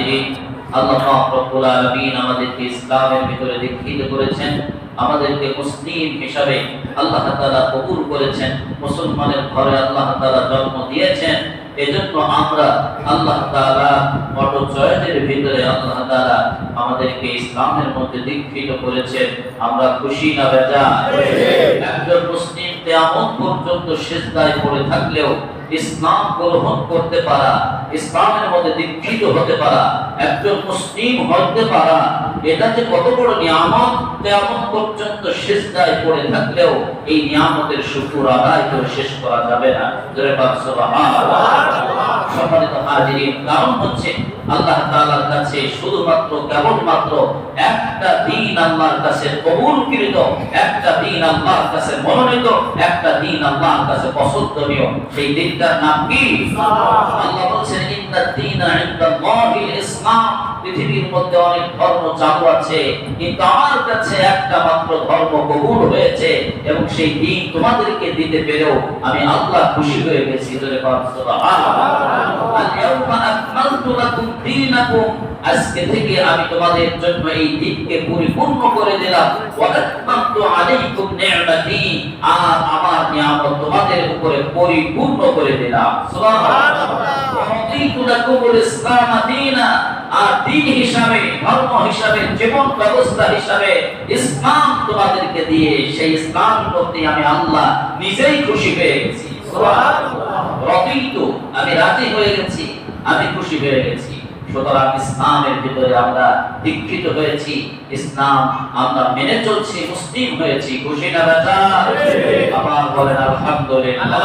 হাজিরিন, আল্লাহ রব্বুল আলামিন আমাদেরকে ইসলামের ভিতরে দীক্ষিত করেছেন, আমাদেরকে মুসলিম হিসাবে আল্লাহ তাআলা কবুল করেছেন, মুসলমানের ঘরে আল্লাহ তাআলা জন্ম দিয়েছেন। এজন্য আমরা আল্লাহ তাআলা অটোচয়ের ভিতরে আল্লাহ তাআলা আমাদেরকে ইসলামের মধ্যে দীক্ষিত করেছেন। আমরা খুশি না বেজা একজন মুসলিম কিয়ামত পর্যন্ত সিজদায় পড়ে থাকলেও ইসলাম গ্রহণ করতে পারা, ইসলামের মধ্যে দীক্ষিত হতে পারা, একজন মুসলিম হতে পারা, এটা যে কত বড় নিয়ামত তেমন পর্যন্ত দায় পড়ে থাকলেও এই নিয়ামতের সুপুর আদায় করে শেষ করা যাবে না। জোরে সুবহানাল্লাহ। সম্মানিত হাজির কারণ হচ্ছে আল্লাহ তাআলার কাছে শুধুমাত্র কেবলমাত্র একটা দিন আল্লাহর কাছে কবুলকৃত, একটা দিন আল্লাহর কাছে মনোনীত, একটা দিন আল্লাহর কাছে পছন্দনীয়। সেই দিনটার নাম কি? আল্লাহ বলছেন ইন্নাদ দীনা ইনদাল্লাহিল ইসলাম। পৃথিবীর মধ্যে অনেক ধর্ম চালু আছে, কিন্তু আমার কাছে একটা মাত্র ধর্ম কবুল হয়েছে। এবং সেই দিন তোমাদেরকে দিতে পেরেও আমি আল্লাহ খুশি হয়ে গেছি। আজকে থেকে আমি তোমাদের জন্য এই দিনকে পরিপূর্ণ করে দিলাম। আমার নিয়ামত তোমাদের উপরে পরিপূর্ণ করে দিলাম। আর দিন হিসাবে, ধর্ম হিসাবে, জীবন ব্যবস্থা হিসাবে ইসলাম তোমাদেরকে দিয়ে সেই ইসলাম প্রতি আমি আল্লাহ নিজেই খুশি হয়ে গেছি আমি রাজি হয়ে গেছি আমি খুশি হয়ে গেছি। সুতরাং ইসলামের ভিতরে আমরা দীক্ষিত হয়েছি। ইসলাম আমরা মেনে চলছি মুসলিম হয়েছি। খুশি না বেচা আবার বলেন আলহামদুলিল্লাহ।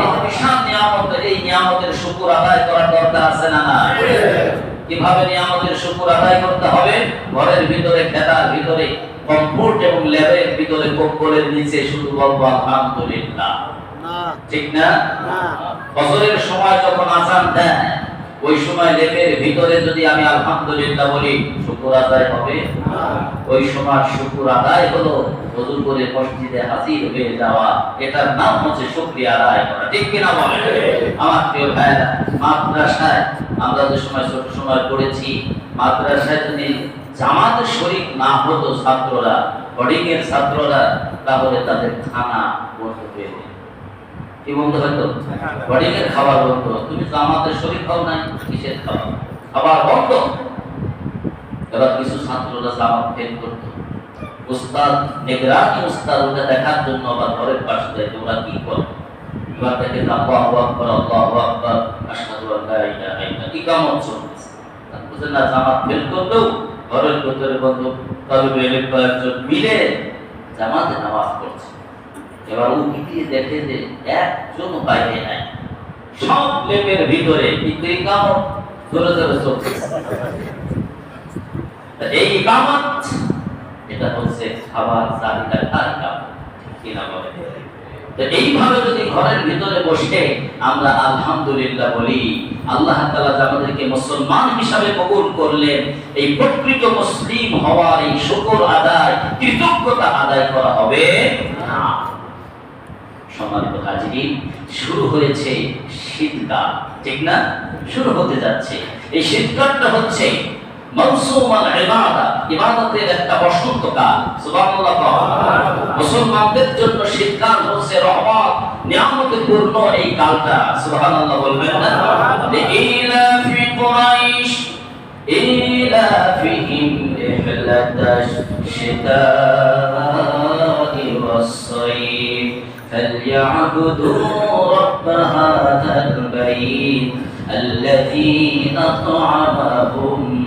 এই বিশাল নিয়ামত এই নিয়ামতের শুকর আদায় করার দরকার আছে না না কীভাবে নিয়ামতের শুকর আদায় করতে হবে? ঘরের ভিতরে খেতার ভিতরে কমফোর্ট এবং ল্যাবের ভিতরে কম্বলের নিচে শুধু বলব আলহামদুলিল্লাহ। ঠিক না? ফজরের সময় যখন আজান দেয় ওই সময় লেপের ভিতরে যদি আমি আলহামদুলিল্লাহ বলি শুকুর আদায় হবে? ওই সময় শুকুর আদায় হলো ওযু করে মসজিদে হাজির হয়ে যাওয়া। এটার নাম হচ্ছে শুকরিয়া আদায় করা। ঠিক কিনা বলেন? আমার প্রিয় ভাইরা মাদ্রাসায় আমরা যে সময় ছোট সময় পড়েছি মাদ্রাসায় যদি জামাতে শরীক না হতো ছাত্ররা বোর্ডিং এর ছাত্ররা, তাহলে তাদের খানা বন্ধ হয়ে কি এর খাবার বন্ধ। তুমি কিসের খাবার? খাবার বন্ধ। এবার কিছু ছাত্ররা জামাত ফেল করতো। উস্তাদ উস্তাদ, ওটা দেখার জন্য আবার ঘরের পাশে যায়, তোমরা কি এবার দেখে আকবার আকবার, আশহাদু আল্লা ইলাহা না, জামাত ফেল ঘরের ভিতরে বন্ধু কয়েকজন মিলে জামাতে নামাজ পড়ছে। এবার উকি দিয়ে দেখে যে একজন বাইরে নাই। সব লেপের ভিতরে কিন্তু চলতেছে তা এই ইকামত, এটা হচ্ছে খাবার চাহিদার কাম কিনা বলে এইভাবে যদি ঘরের ভিতরে বসে আমরা আলহামদুলিল্লাহ বলি, আল্লাহ আমাদেরকে মুসলমান হিসাবে কবুল করলেন, এই প্রকৃত মুসলিম হওয়ার এই আদায়, কৃতজ্ঞতা আদায় করা হবে শুরু হয়েছে শীতকাল, ঠিক না? শুরু হতে যাচ্ছে। এই শীতকালটা হচ্ছে মৌসুমাল ইবাদা ইবাদতের একটা বসন্তকাল সুবহানাল্লাহ মুসলমানদের জন্য শীতকাল হচ্ছে রহমত নিয়ামতে পূর্ণ এই কালটা সুবহানাল্লাহ বলবেন না ইলাফি কুরাইশ ইলাফিহিম ইহলাতাশ শিতা'i والصيف فليعبدوا رب هذا البيت الذي أطعمهم من جوع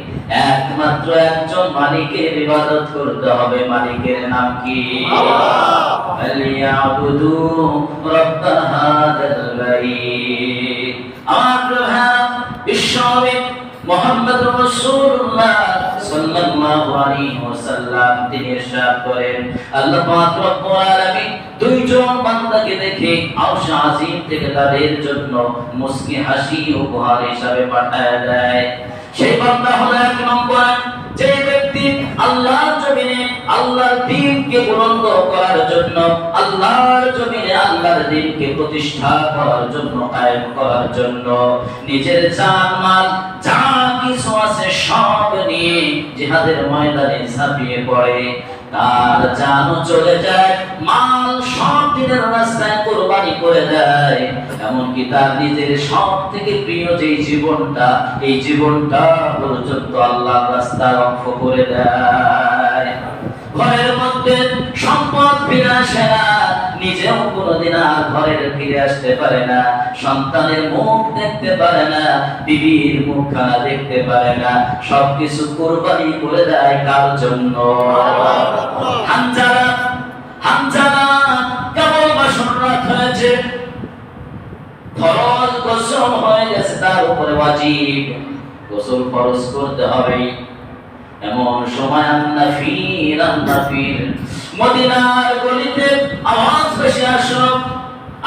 একমাত্র একজন মালিকের ইবাদত করতে হবে। মালিকের নাম কি? ফালিয়াবুদু রাব্ব হাযাল বাইত। আমার প্রধান বিশ্ববিদ মোহাম্মদ রাসূলুল্লাহ সাল্লাল্লাহু আলাইহি ওয়াসাল্লাম তিনি ইরশাদ করেন আল্লাহ পাক রব্বুল আলামিন দুইজন বান্দাকে দেখে আরশ আজিম থেকে তাদের জন্য মুস্কি হাসি উপহার হিসাবে পাঠায় দেয়। সেই বান্দা হলো দ্বীনকে বুলন্দ করার জন্য, আল্লাহর জমিনে আল্লাহর দ্বীনকে প্রতিষ্ঠা করার জন্য, কায়েম করার জন্য। নিজের জান, মাল, যা কিছু আছে সব নিয়ে জিহাদের ময়দানে ঝাঁপিয়ে পড়ে। তার জানও চলে যায়, মাল সব দিনের রাস্তায় কোরবানি করে দেয়। এমনকি তার নিজের সব থেকে প্রিয় যে জীবনটা, এই জীবনটা পর্যন্ত আল্লাহ রাস্তা রক্ষ করে দেয়। ঘরের মধ্যে সম্পদ ফিরে আসে না নিজেও কোনোদিন আর ঘরের ফিরে আসতে পারে না। সন্তানের মুখ দেখতে পারে না, বিবির মুখখানা দেখতে পারে না। সবকিছু কোরবানি করে দেয় কার জন্য? হামজালা হামজালা কেবল বাসন রাত হয়েছে। ফরজ গোসল হয়ে গেছে, তার উপরে ওয়াজিব। গোসল ফরজ করতে হবে এমন সময় আন্নাফির আন্নাফির মদিনার গলিতে আওয়াজ ভেসে আসলো।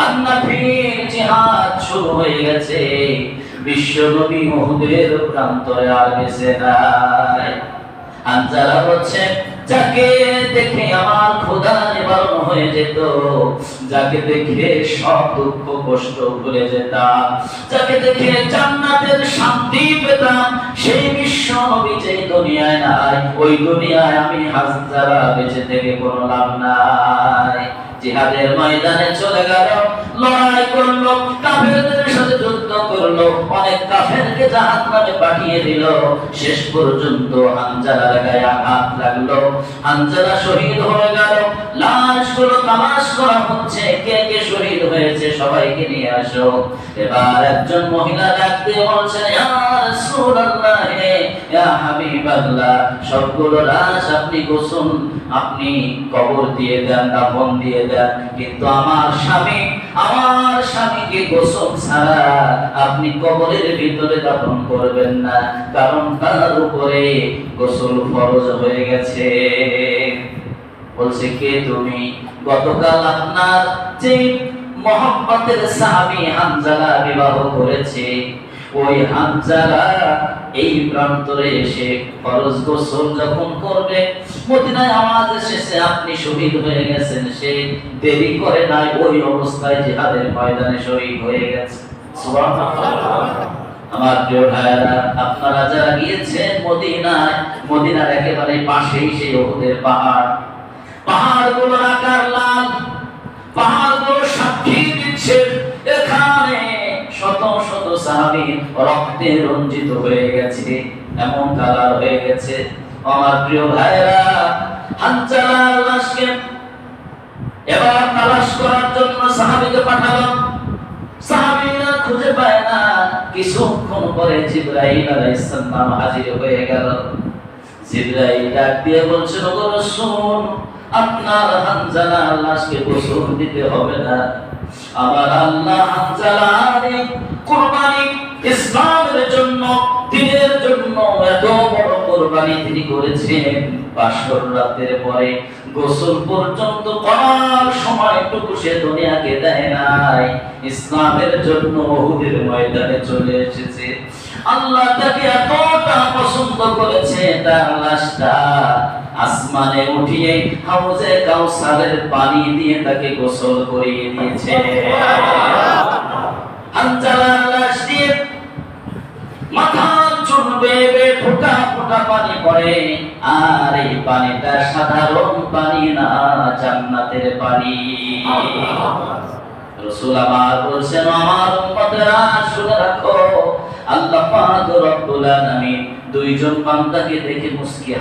আন্নাফির জিহাদ শুরু হয়ে গেছে। বিশ্ব নবী মহুদের প্রান্তরে আর গেছে নাই। আনজারা হচ্ছে যাকে দেখে আমার খোদা নিবারণ হয়ে যেত, যাকে দেখে সব দুঃখ কষ্ট ভুলে যেতাম, যাকে দেখে জান্নাতের শান্তি পেতাম, সেই বিশ্ব নবী যে দুনিয়ায় নাই, ওই দুনিয়ায় আমি হাজারা বেঁচে থেকে কোনো লাভ নাই। জিহাদের ময়দানে চলে গেল, লড়াই করল, কাফেরদের সাথে করল। অনেক কাফেরকে জাহান্নামে পাঠিয়ে দিল। শেষ পর্যন্ত হানজালার গায়ে আঘাত লাগল। হানজালা শহীদ হয়ে গেল। লাশগুলো তামাশ করা হচ্ছে। কে কে শহীদ হয়েছে সবাইকে নিয়ে আসো। এবার একজন মহিলা ডাক দিয়ে বলছেন সবগুলো লাশ আপনি গোসল, আপনি কবর দিয়ে দেন, দাফন দিয়ে দেন। কিন্তু আমার স্বামী, আমার স্বামীকে গোসল ছাড়া আপনি কবরের ভিতরে দাফন করবেন না, কারণ তার উপরে গোসল ফরজ হয়ে গেছে। বলছে, কে তুমি? গতকাল আপনার যে মোহাম্মতের সাহাবী হামজালা বিবাহ করেছে, ওই হামজালা এই প্রান্তরে এসে ফরজ গোসল যখন করবে, মদিনায় আওয়াজ এসেছে আপনি শহীদ হয়ে গেছেন। সে দেরি করে নাই, ওই অবস্থায় জিহাদের ময়দানে শহীদ হয়ে গেছে। আমার প্রিয় ভাইয়েরা, আপনারা যারা গিয়েছেন মদিনায়, মদিনার একেবারে পাশেই সেই ওহুদের পাহাড়। পাহাড়গুলো আকার লাল পাহাড়গুলো সাক্ষী দিচ্ছে এখানে শত শত সাহাবী রক্তে রঞ্জিত হয়ে গেছে, এমন কালার হয়ে গেছে। আমার প্রিয় ভাইরা লাশকে এবার তালাশ করার জন্য সাহাবীকে পাঠালাম। সাহাবীরা খুঁজে পায় না। কিছুক্ষণ পরে জিব্রাইল আলাইহিস সালাম হাজির হয়ে গেল। জিব্রাইল ডাক দিয়ে আপনার হানজালা লাশকে গোসল দিতে হবে না। আমার আল্লাহ হানজালার কুরবানি ইসলামের জন্য, দিনের জন্য এত বড় কুরবানি তিনি করেছেন। বাসর রাতের পরে গোসল পর্যন্ত করার সময়টুকু সে দুনিয়াকে দেয় নাই। ইসলামের জন্য ওহুদের ময়দানে চলে এসেছে। আল্লাহ তাকে এতটা পছন্দ করেছে, তার লাশটা আসমানে উঠিয়ে হাউজে কাউসারের পানি দিয়ে তাকে গোসল করিয়ে দিয়েছে। হানজালার লাশ দিয়ে মাথার চুল বেয়ে বেয়ে ফোঁটা ফোঁটা পানি পড়ে, আর এই পানিটা সাধারণ পানি না, জান্নাতের পানি। রসুল আমার বলছেন, আমার উম্মতেরা, শুনে রাখো, আল্লাহ পাক রব্বুল আলামিন দুইজন বান্দাকে দেখে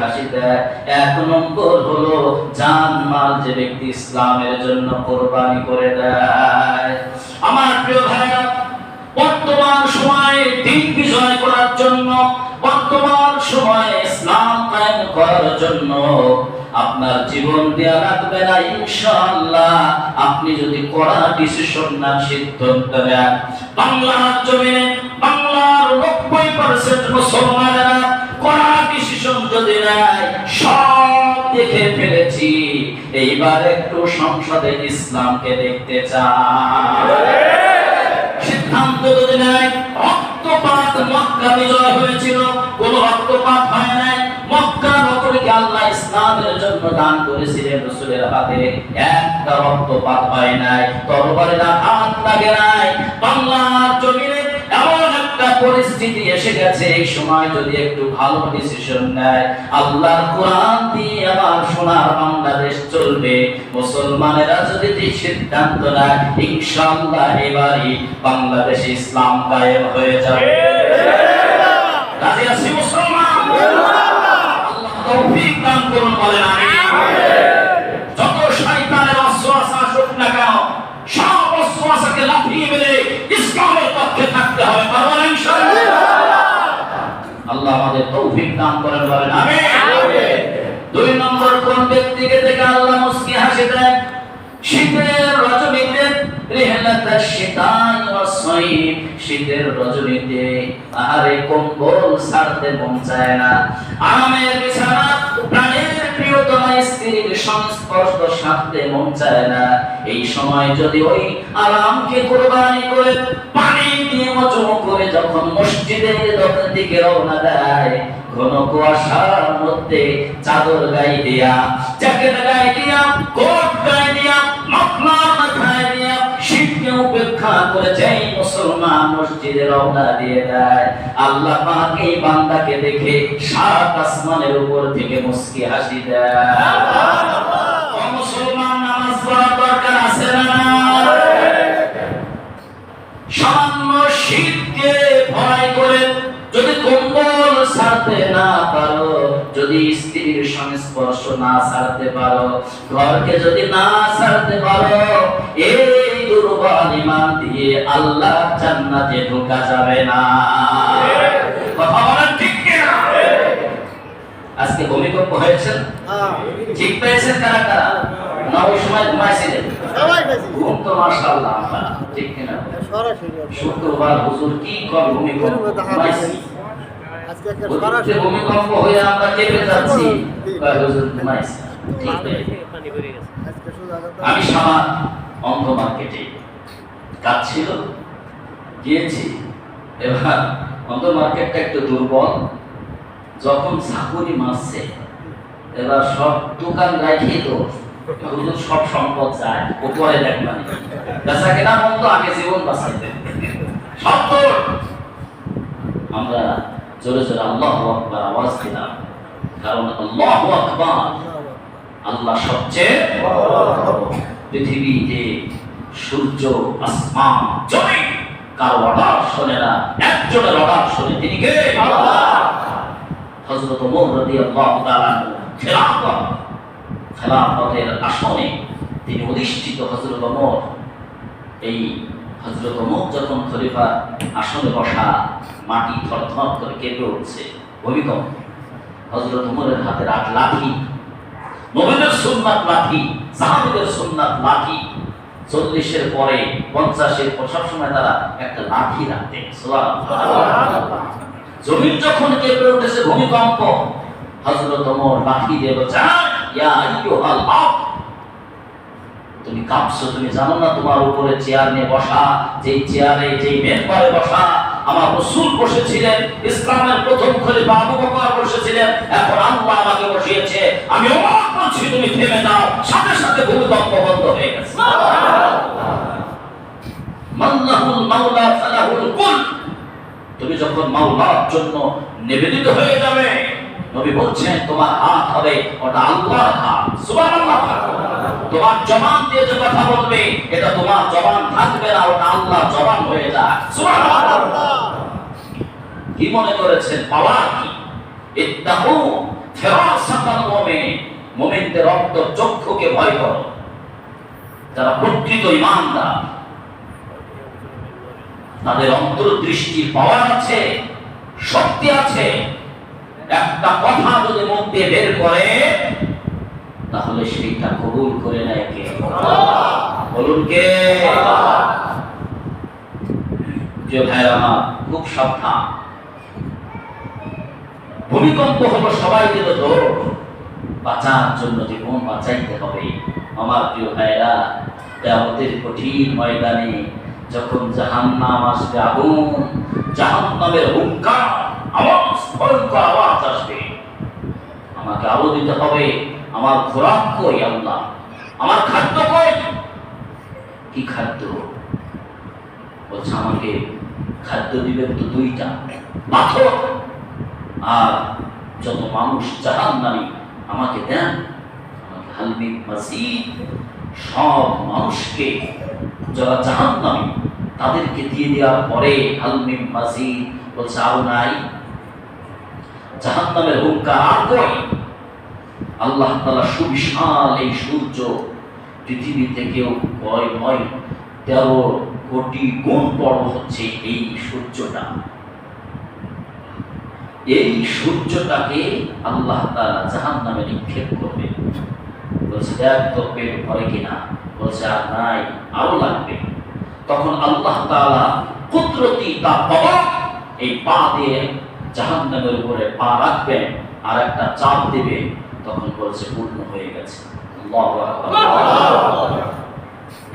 হাসি দেয় এক নম্বর হলো জান মাল যে ব্যক্তি ইসলামের জন্য কোরবানি করে দেয়। আমার প্রিয় ভাইরা, বর্তমান সময়ে দিন বিজয় করার জন্য সময়ে ইসলাম কায়েম করার জন্য আপনার জীবন দেয়া লাগবে না, ইনশাআল্লাহ। আপনি যদি কড়া ডিসিশন না সিদ্ধান্ত নেন। বাংলার জমিনে বাংলার নব্বই পার্সেন্ট মুসলমানেরা কোরআন ডিসিশন যদি নেয়, সব দেখে ফেলেছি। এইবার একটু সংসদে ইসলামকে দেখতে চাই। সিদ্ধান্ত যদি নেয় রক্তপাত মক্কা বিজয় হয়েছিল, কোনো রক্তপাত হয় নাই। মক্কা নগরীকে আল্লাহ ইসলামের জন্য দান করেছিলেন রসুলের হাতে। একটা রক্তপাত হয় নাই তরবারের আঘাত লাগে নাই। বাংলার জমিনে এমন একটা পরিস্থিতি এসে গেছে, এই সময় যদি একটু ভালো ডিসিশন নেয়, আল্লাহর কোরআন দিয়ে আবার সোনার বাংলাদেশ চলবে। মুসলমানেরা যদি সিদ্ধান্ত নেয়, ইনশাআল্লাহ এবারই বাংলাদেশে ইসলাম কায়েম হয়ে যাবে। আল্লাহ শয়তানের ওয়াসওয়াসা আসুক সব লাফিয়ে মেরে ইসলামের পক্ষে থাকতে হবে পারবেন ইনশাআল্লাহ আল্লাহ আমাদের তৌফিক দান করেন বলেন আমিন। দুই নম্বর কোন ব্যক্তিকে দেখে আল্লাহ মুসকি হাসি দেন? শীতের রজনীতে শীতের রজনীতে আহারে কম্বল না। বিছানা প্রাণের স্ত্রীর সংস্পর্শ মন চায় না। এই সময় যদি ওই আরামকে কোরবানি করে পানি দিয়ে করে যখন মসজিদের দিকে রওনা দেয়, ঘন কুয়াশার মধ্যে চাদর গায়ে দিয়া, জ্যাকেট গায়ে দিয়া, কোট গায়ে দিয়া উপেক্ষা করে মুসলমান মসজিদে রওনা দিয়ে দেয় আল্লাহ পাক এই বান্দাকে দেখে সাত আসমানের উপর থেকে হাসি দেয়। মুসলমান নামাজ দরকার আছে না সামান্য শীতকে ভয় করে যদি কম্বল ছাড়তে না পারো, যদি স্ত্রীর সংস্পর্শ না ছাড়তে পারো, ঘরকে যদি না ছাড়তে পারো এই দুর্বল দিয়ে আল্লাহ জান্নাতে ঢোকা যাবে না। কথা বলেন ঠিক কিনা? আজকে ভূমিকম্প হয়েছে। ঠিক পেয়েছেন কারা কারা? না সময় ঘুমাইছিলেন? ঠিক আমি সামার অন্ধ মার্কেটে কাজ ছিল গিয়েছি। এবার অন্ধ মার্কেটটা একটু দুর্বল। যখন চাকুরি মারছে, এবার সব দোকান রাখিয়ে তো সব সম্পদ যায় উপরে দেখবেন বেচা কেনা আগে জীবন বাঁচাইতে সব আমরা জোরে জোরে আল্লাহ আকবার আওয়াজ দিলাম, কারণ আল্লাহ আকবার আল্লাহ সবচেয়ে। পৃথিবীতে সূর্য, আসমান, জমিন, কারও অর্ডার শোনে না, একজনের অর্ডার শোনে, তিনি কে? হযরত ওমর রাদিয়াল্লাহু তাআলা খেলাফত, খেলাফতের আসনে তিনি অধিষ্ঠিত হযরত ওমর। এই হযরত ওমর যখন খলিফা আসনে বসা, মাটি থরথর করে কেঁপে উঠছে, ভূমিকম্প। হযরত ওমরের হাতে রাত লাঠি নবীদের সুন্নাত লাঠি, সাহাবীদের সুন্নাত লাঠি চল্লিশের পরে পঞ্চাশের পর সবসময় তারা একটা লাঠি রাখতে। জমির যখন কেঁপে উঠেছে ভূমিকম্প ওমর লাঠি দিয়ে বলছে "আহ, ইয়া আইয়ুহাল আব তুমি কাঁপছো তুমি জানো না তোমার উপরে চেয়ার নিয়ে বসা যেই চেয়ারে যেই মেম্বারে বসা আমার রসুল বসেছিলেন, ইসলামের প্রথম খলিফা আবু বকর বসেছিলেন, এখন আল্লাহ আমাকে বসিয়েছে। আমি অবাক বলছি, তুমি থেমে নাও, সাথে সাথে ভূমিকম্প বন্ধ হয়ে গেছে। মাল্লাহুল মাওলা ফালাহুল কুল। তুমি যখন মাওলার জন্য নিবেদিত হয়ে যাবে নবী বলছেন, তোমার হাত হবে ওটা আল্লাহর হাত। সুবহানাল্লাহ। তোমার জবান দিয়ে যে কথা বলবে, এটা তোমার জবান থাকবে না, ওটা আল্লাহ জবান হয়ে যায়। সুবহানাল্লাহ। কি মনে করেছেন? পাওয়ার কি? ইত্তাহু ফিরাসাতাল মুমিন। মুমিনদের রক্ত চক্ষুকে ভয় করো। যারা প্রকৃত ইমানদার, তাদের অন্তর্দৃষ্টির পাওয়ার আছে, শক্তি আছে। একটা কথা যদি মুখ দিয়ে বের করে, তাহলে সেইটা কবুল করে নেয় কে? বলুন কে? ভাইয়ের আমার, খুব সাবধান। ভূমিকম্প হলো সবাই দিল দৌড় বাঁচার জন্য জীবন বাঁচাইতে হবে। আমার প্রিয় ভাইরা কেয়ামতের কঠিন ময়দানে যখন জাহান্নাম আসবে আগুন, জাহান্নামের হুঙ্কার আমাকে আলো দিতে হবে। আমার খোরাক কই আল্লাহ? আমার খাদ্য কই? কি খাদ্য? বলছে, আমাকে খাদ্য দিবেন তো দুইটা। পাথর। আর যত মানুষ জাহান নামি আমাকে দেন, আমাকে হালমি মাসিদ, সব মানুষকে যারা জাহান নামি তাদেরকে দিয়ে দেওয়ার পরে হালমি মাসিদ বলছে, আরও নাই জাহান হুঙ্কার কই আল্লাহ তালা সুবিশাল এই সূর্য পৃথিবী থেকেও কয় নয় তেরো কোটি গুণ বড় হচ্ছে এই সূর্যটা। এই সূর্যটাকে আল্লাহ তালা জাহান নামে নিক্ষেপ করবে। বলছে, দেখ তোর পেট ভরে কিনা। বলছে, আর নাই, আরও লাগবে। তখন আল্লাহ তালা কুদরতি তা পাওয়া এই পা দিয়ে জাহান উপরে পা রাখবেন আর একটা চাপ দেবে তখন বলছে, পূর্ণ হয়ে গেছে।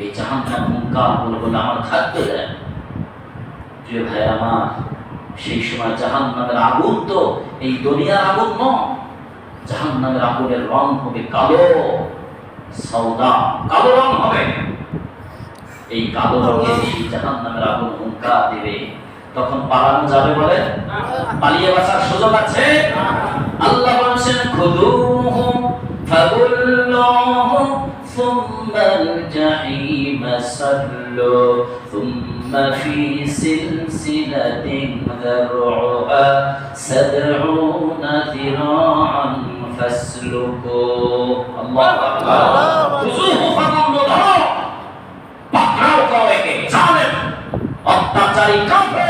এই জাহান নাম হুঙ্কার বলে আমার খাদ্য দেন প্রিয় ভাই আমার, সেই সময় জাহান আগুন তো এই দুনিয়ার আগুন নয়। জাহান নামের আগুনের রং হবে কালো সৌদা কালো রং হবে। এই কালো রঙের এই জাহান নামের আগুন হুঙ্কার দিবে। তখন পালানো যাবে বলে? পালিয়ে বাঁচার সুযোগ আছে? আল্লাহ বলছেন খুদুহু ফাগুল্লুহু সুম্মা আল-জাহিম সাল্লু, সুম্মা ফি সিলসিলাতিন যিরাআন ফাসলুকু। আল্লাহু আকবার। খুদুহু পাকড়াও জানেন অত্যাচারী কাফের।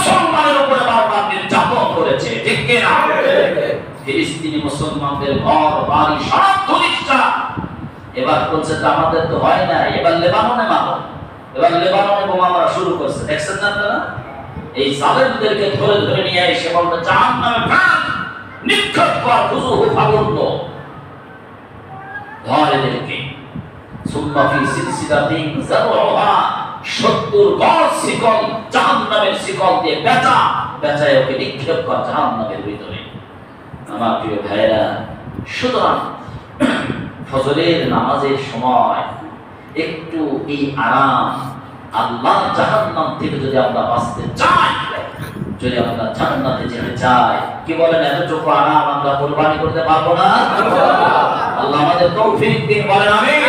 মুসলমানের উপরে বারবার নির্যাতন করেছে, ঠিক কিনা? ফিলিস্তিনি মুসলমানদের ঘর, বাড়ি, সব ধনিষ্ঠা এবার বলছে যে আমাদের তো হয় না এবার লেবাননে মারো। এবার লেবাননে বোমা মারা শুরু করছে। দেখছেন না আপনারা? এই জালেমদেরকে ধরে ধরে নিয়ে এসে বলতে জাহান নামে প্রাণ নিক্ষেপ কর, হুজুহু ফাগুন্দ ধর এদেরকে। সুম্মা ফি সিলসিলাতিন যারউহা 70 গজ শিকল শিকল দিয়ে বেচা, বেচায় ওকে নিক্ষেপ কর ভিতরে। আমার প্রিয় ভাইরা সুতরাং ফজরের নামাজের সময় একটু এই আরাম আল্লাহ জাহান্নাম থেকে যদি আমরা বাঁচতে চাই, যদি আমরা যেতে চাই, কি বলেন, এতটুকু আরাম আমরা কোরবানি করতে পারব না? আল্লাহ আমাদের তৌফিক দিন, বলেন আমিন।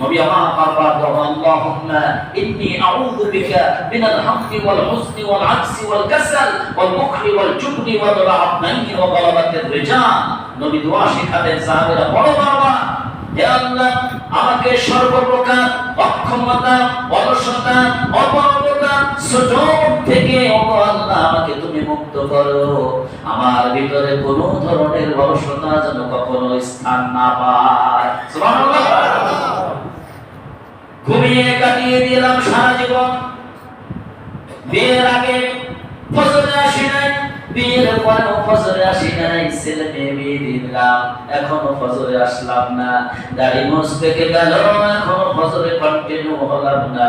নবী আমার বারবার দোয়া আল্লাহুম্মা ইন্নী আউযু বিকা মিনাল হামদি ওয়াল হুসনি ওয়াল আজসি ওয়াল কাসাল ওয়াল বুখলি ওয়াল জুবনি ওয়া দালাবাতি ওয়া গালাবাতির রিজাল। নবী দোয়া শিখাতেন সাহাবীরা বড় বারবার, হে আল্লাহ, আমাকে সর্বপ্রকার অক্ষমতা, অলসতা, অপরগতা, সুযোগ থেকে ও আল্লাহ আমাকে তুমি মুক্ত করো। আমার ভিতরে কোনো ধরনের অলসতা যেন কখনো স্থান না পায়। ঘুমিয়ে কাটিয়ে দিলাম সারা জীবন। বিয়ের আগে ফজরে আসি নাই, বিয়ের পরেও ফজরে আসি নাই ছেলে মেয়ে বিয়ে দিলাম, এখনও ফজরে আসলাম না। দাড়ি মোজ থেকে গেল, এখনও ফজরে কন্টিনিউ হলাম না।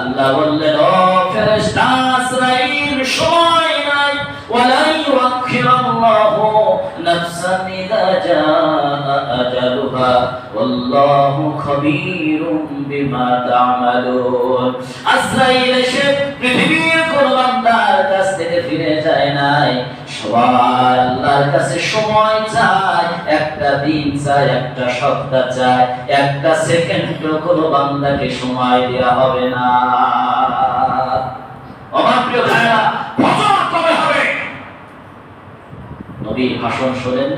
আল্লাহ বললেন, ও ফেরেশতা ইসরাঈল সময় নাই। ওয়ালা ইউআখিরাল্লাহু নাফসান ইযা জাআ আজালুহা। ওয়াল্লাহু খাবীরুম বিমা তা'মালুন। আজরাইল এসে পৃথিবীর কোন বান্দার কাছ থেকে ফিরে যায় নাই। সবাই আল্লাহর কাছে সময় চায়, একটা দিন চায়, একটা সপ্তাহ চায়, একটা সেকেন্ড কোনো বান্দাকে সময় দেওয়া হবে না। আমার ভাষণ শোনেন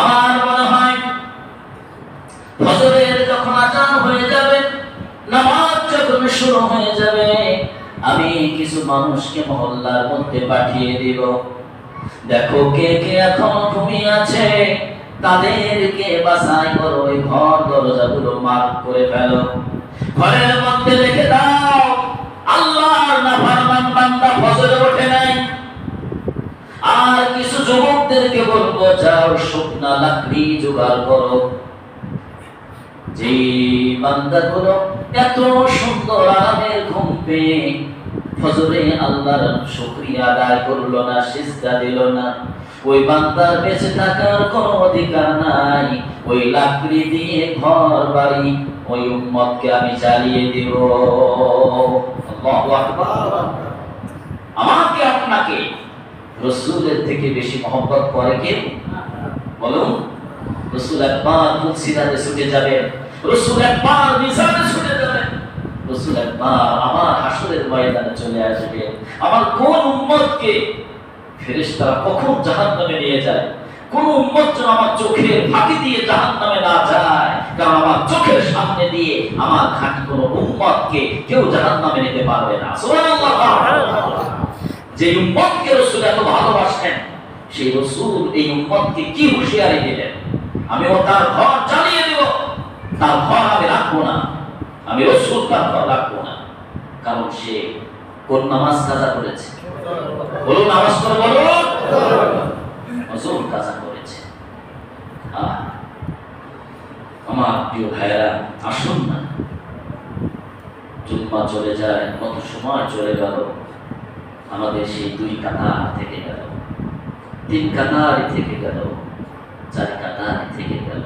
আমার মনে হয় ফজরের যখন আজান হয়ে যাবে, নামাজ যখন শুরু হয়ে যাবে আমি কিছু মানুষকে মহল্লার মধ্যে পাঠিয়ে দিব। দেখো কে কে এখন ঘুমিয়ে আছে। তাদেরকে বাসাই করো, ওই ঘর দরজাগুলো মার্ক করে ফেলো। ঘরের মধ্যে রেখে দাও। আল্লাহর বান্দা ফজরে ওঠে নাই। আর কিছু যুবকদেরকে বলব, যাও শুকনা লাকড়ি জোগাড় করো। যে বান্দাগুলো এত সুন্দর আরামের ঘুম পেয়ে ফজরে আল্লাহর শুকরিয়া আদায় করল না, সিজদা দিল না। ওই বান্দার বেঁচে থাকার কোনো অধিকার নাই। ওই লাকড়ি দিয়ে ঘর বাড়ি, ওই উম্মতকে আমি চালিয়ে দিব। আমাকে, আপনাকে রসুলের থেকে বেশি মহব্বত করে কে? বলুন, রসুল একবার মুলসিরাতে ছুটে যাবেন। রসুল একবার মিজানে ছুটে রসুল একবার আমার হাসরের ময়দানে চলে আমার কোন উম্মতকে ফেরেশতারা কখন নিয়ে যায়? কোন উম্মত যেন আমার চোখের ফাঁকি দিয়ে না যায়? কারণ আমার চোখের সামনে দিয়ে আমার খাঁটি কোন উম্মতকে কেউ জাহান্নামে নিতে পারবে না। যে উম্মতকে রসুল এত ভালোবাসেন সেই রসুল এই উম্মতকে কি হুঁশিয়ারি দিলেন? আমি ও তার ঘর তার ঘর আমি রাখব না। আমি রসুল তার ঘর রাখব না। কারণ সে কোন নামাজ কাজা করেছে? বলুন নামাজ করে হজুর কাজা করেছে। আমার প্রিয় ভাইয়েরা, আসুন না। জুম্মা চলে যায়, কত সময় চলে গেল? আমাদের সেই দুই কাতার থেকে গেল। তিন কাতার থেকে গেল, চার কাতার থেকে গেল।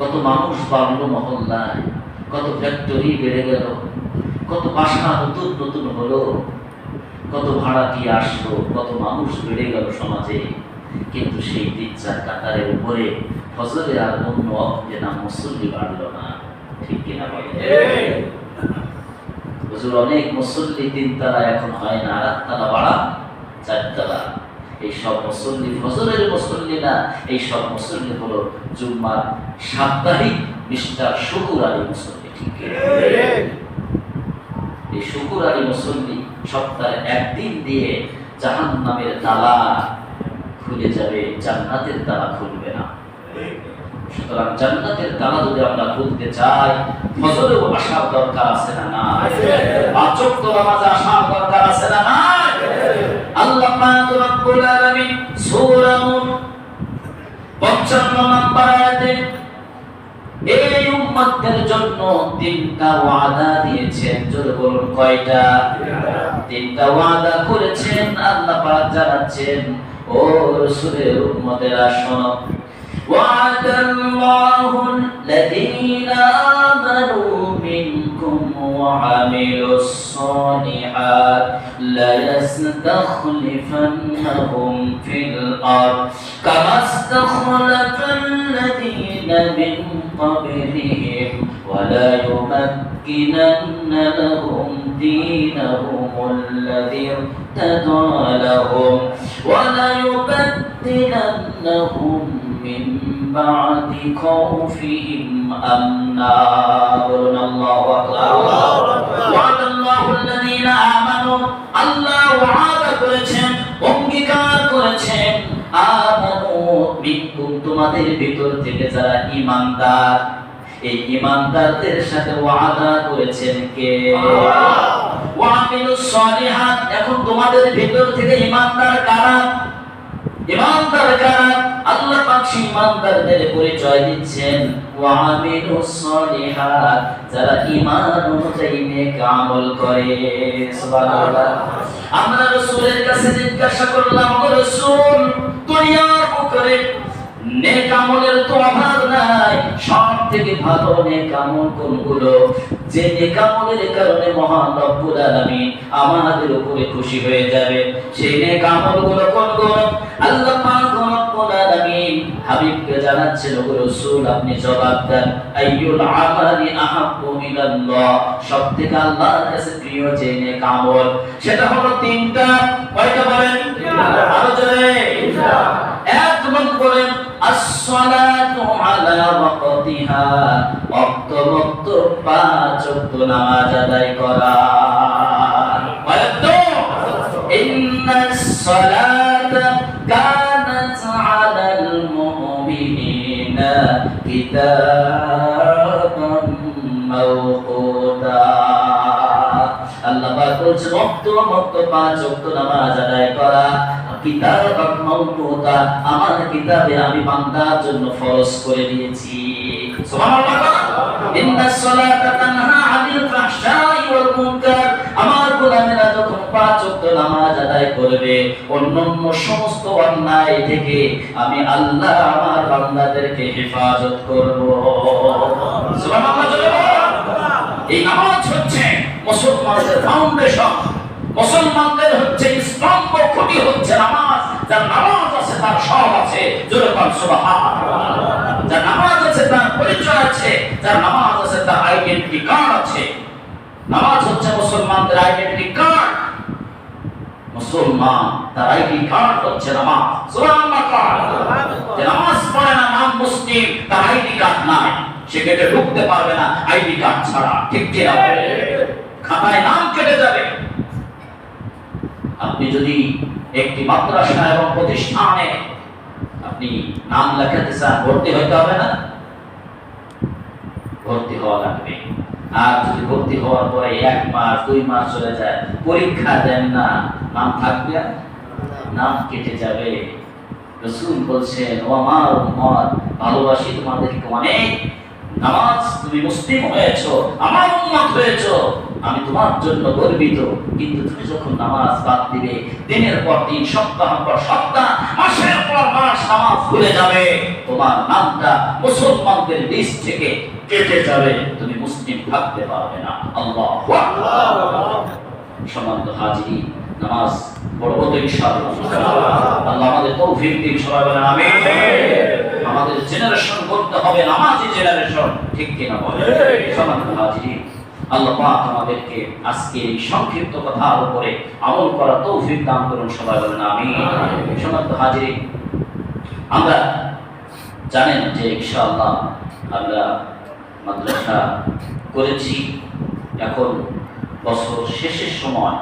কত মানুষ বাড়লো মহল্লায়, কত ফ্যাক্টরি বেড়ে গেল, কত বাসা নতুন নতুন হলো, কত ভাড়া ভাড়াটি আসলো, কত মানুষ বেড়ে গেল সমাজে। কিন্তু সেই তিন চার কাতারের উপরে ফজলে আর অন্য অক্ষে না মুসল্লি বাড়লো না, ঠিক কিনা বলে? অনেক মুসল্লি তিন তারা এখন হয় না রাত তালা বাড়া চার তালা এই সব মুসল্লি ফজরের মুসল্লি না এই সব মুসল্লি হলো জুম্মার সাপ্তাহিক মিস্টার শুকুর আলী মুসল্লি, ঠিক এই শুকুর আলী মুসল্লি সপ্তাহে একদিন দিয়ে জাহান নামের তালা খুলে যাবে, জান্নাতের তালা খুলবে না। সুতরাং জান্নাতের তালা যদি আমরা খুলতে চাই, ফজরেও আসার দরকার আছে না না পাঁচ নামাজে আসার দরকার আছে না না আল্লাহ পাক রব্বুল আলামিন সূরা নূর 55 নম্বর আয়াতে এই উম্মতদের জন্য তিনটা ওয়াদা দিয়েছেন জোরে বলুন কয়টা তিনটা ওয়াদা করেছেন আল্লাহ পাক জানাচ্ছেন ও রাসূলের উম্মতেরা শোনো وعد الله الذين آمنوا منكم وعملوا الصالحات ليستخلفنهم في الأرض كما استخلف الذين من قبلهم ولا يمكنن لهم دينهم الذي ارتضى لهم ولا يبدلنهم من بعد خوفهم أمنا. الله أكبر. الله الذين আল্লাহ ওয়াদা করেছেন অঙ্গীকার করেছেন। আমানু তোমাদের ভিতর থেকে যারা ঈমানদার এই ঈমানদারদের সাথে ওয়াদা করেছেন কে? ওয়ামিলুস সলিহাত এখন তোমাদের ভিতর থেকে ঈমানদার কারা? ঈমানদার কারা? সেই দিচ্ছেন। ওয়ামিলুস যারা ঈমান অনুযায়ী করে। সুবহানাল্লাহ। আমরা কাছে জিজ্ঞাসা করলাম নেক আমলের তো অভাব নাই। সব থেকে ভালো নেক আমল কোনগুলো? যে নেক আমলের কারণে মহান রব্বুল আলামিন আমাদের উপরে খুশি হয়ে যাবে। সেই নেক আমলগুলো আল্লাহ পাক রব্বুল আলামিন হাবিবকে জানাচ্ছেন আপনি জবাব দেন, আইয়ুল আমালি আহাব্বু ইলাল্লাহ সবথেকে আল্লাহর কাছে প্রিয় যে নেক আমল সেটা হলো তিনটা। কয়টা বলেন? আলা ওয়াক্তিহা। ওয়াক্ত ওয়াক্ত পাঁচ ওয়াক্ত নামাজ আদায় করা। আমার কিতাবে আমি বান্দার জন্য ফরজ করে দিয়েছি। আমার গোলামেরা যখন নামাজ আদায় করবে, অন্যান্য সমস্ত অন্যায় থেকে আমি আল্লাহ আমার বান্দাদেরকে হেফাজত করব। এই নামাজ হচ্ছে মুসলমানদের ফাউন্ডেশন মুসলমানদের হচ্ছে স্তম্ভ খুঁটি হচ্ছে নামাজ। যার নামাজ আছে, তার সব আছে। যার নামাজ আছে, তার পরিচয় আছে। যার নামাজ আছে, তার আইডেন্টিটি কার্ড আছে। নামাজ হচ্ছে মুসলমানদের আইডেন্টিটি কার্ড মুসলমান, তার আইডি কার্ড হচ্ছে নামাজ। যে নামাজ পড়ে না, নাম মুসলিম, তার আইডি কার্ড নাই। সে গেটে ঢুকতে পারবে না, আইডি কার্ড ছাড়া। ঠিক কি না? খাতায় নাম কেটে যাবে। আপনি যদি একটি মাদ্রাসা এবং প্রতিষ্ঠানে আপনি নাম লেখাতে চান, ভর্তি হইতে হবে না? ভর্তি হওয়া লাগবে। আর যদি ভর্তি হওয়ার পরে এক মাস, দুই মাস চলে যায়, পরীক্ষা দেন না, নাম থাকবে? নাম কেটে যাবে। রসুল বলছেন ও আমার উম্মত, ভালোবাসি তোমাদেরকে অনেক। নামাজ, তুমি মুসলিম হয়েছো, আমার উম্মত হয়েছো। আমি তোমার জন্য গর্বিত। কিন্তু তুমি যখন নামাজ বাদ দিবে, দিনের পর দিন, সপ্তাহ পর সপ্তাহ, মাসের পর মাস নামাজ ভুলে যাবে। তোমার নামটা মুসলমানদের লিস্ট থেকে কেটে যাবে। তুমি মুসলিম থাকতে পারবে না। আল্লাহ সম্মানিত হাজিরি নামাজ পড়ব ইনশাআল্লাহ। আল্লাহ আমাদের তৌফিক দিন, সবাই বলেন আমিন। আমাদের জেনারেশন করতে হবে নামাজি জেনারেশন ঠিক কিনা বলে সম্মানিত হাজিরি আল্লাহ পাক আমাদেরকে আজকে এই সংক্ষিপ্ত কথার উপরে আমল করা তৌফিক দান করুন সবাই বলেন আমি সম্মানিত হাজির। আমরা জানেন যে ইনশাআল্লাহ আমরা মাদ্রাসা করেছি। এখন বছর শেষের সময়